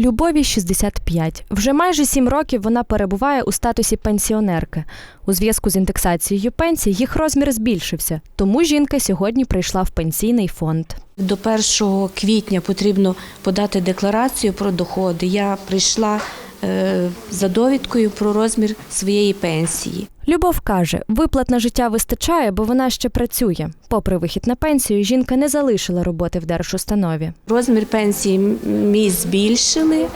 Любові 65. Вже майже сім років вона перебуває у статусі пенсіонерки. У зв'язку з індексацією пенсій їх розмір збільшився, тому жінка сьогодні прийшла в пенсійний фонд. До 1 квітня потрібно подати декларацію про доходи. Я прийшла за довідкою про розмір своєї пенсії. Любов каже, виплат на життя вистачає, бо вона ще працює. Попри вихід на пенсію, жінка не залишила роботи в держустанові. Розмір пенсії мій збільшили.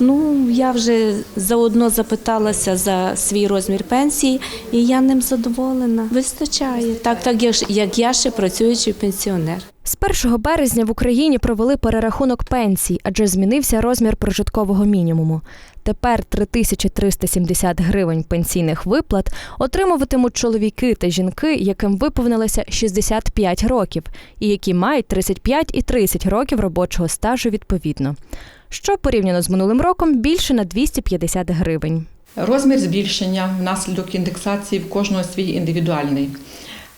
Ну, я вже заодно запиталася за свій розмір пенсії, і я ним задоволена. Вистачає. Так, так як я ще працюючий пенсіонер. З 1 березня в Україні провели перерахунок пенсій, адже змінився розмір прожиткового мінімуму. Тепер 3370 гривень пенсійних виплат отримуватимуть чоловіки та жінки, яким виповнилося 65 років, і які мають 35 і 30 років робочого стажу відповідно. Що порівняно з минулим роком більше на 250 гривень. Розмір збільшення внаслідок індексації в кожного свій індивідуальний.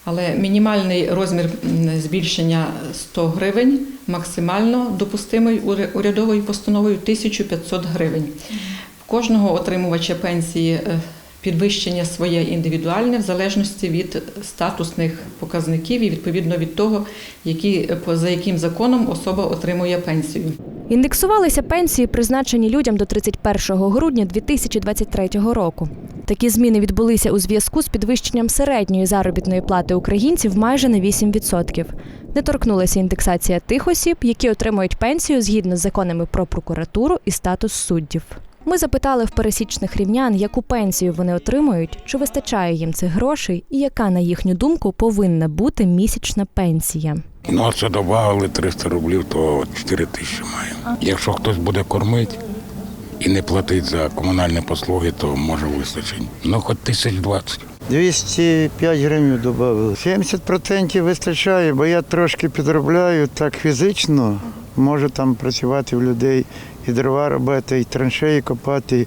Але мінімальний розмір збільшення 100 гривень, максимально допустимий урядовою постановою 1500 гривень. В кожного отримувача пенсії е, підвищення своє індивідуальне в залежності від статусних показників і відповідно від того, які, по- за яким законом особа отримує пенсію. Індексувалися пенсії, призначені людям до 31 грудня 2023 року. Такі зміни відбулися у зв'язку з підвищенням середньої заробітної плати українців майже на 8%. Не торкнулася індексація тих осіб, які отримують пенсію згідно з законами про прокуратуру і статус суддів. Ми запитали в пересічних рівнян, яку пенсію вони отримують, чи вистачає їм цих грошей, і яка, на їхню думку, повинна бути місячна пенсія. Ну, а це додали 300 рублів, то 4 тисячі маю. Якщо хтось буде кормити і не платить за комунальні послуги, то може вистачить. Ну, хоч тисяч двадцять. 205 гривень додали. 70% вистачає, бо я трошки підробляю так фізично. Можу там працювати в людей і дрова робити, і траншеї копати,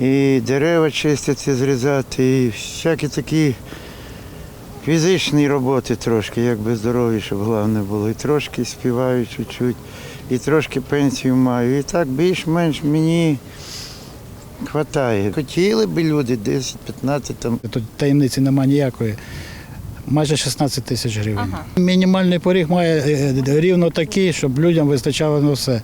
і дерева чистити, зрізати, і всякі такі фізичні роботи трошки, якби здорові, щоб головне було. І трошки співаю чуть-чуть, і трошки пенсію маю. І так більш-менш мені хватає. Хотіли б люди 10-15 там. Тут таємниці немає ніякої. Майже 16 тисяч гривень. Мінімальний поріг має е, рівно такий, щоб людям вистачало на все.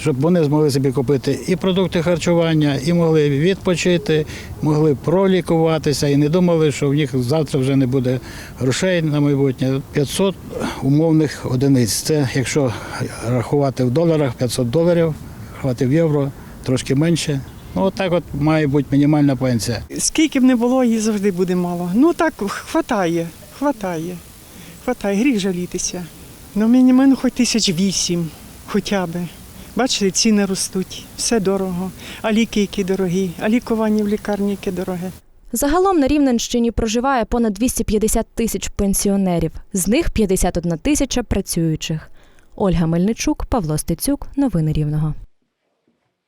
Щоб вони змогли собі купити і продукти харчування, і могли відпочити, могли пролікуватися і не думали, що в них завтра вже не буде грошей на майбутнє. 500 умовних одиниць. Це якщо рахувати в доларах 500 доларів, рахувати в євро трошки менше. Ну, отак от має бути мінімальна пенсія. Скільки б не було, її завжди буде мало. Ну так хватає, хватає, хватає, гріх жалітися. Ну, мінімально хоч тисяч вісім, хоча би. Бачите, ціни ростуть, все дорого, а ліки які дорогі, а лікування в лікарні яке дороге. Загалом на Рівненщині проживає понад 250 тисяч пенсіонерів, з них 51 тисяча працюючих. Ольга Мельничук, Павло Стецюк. Новини Рівного.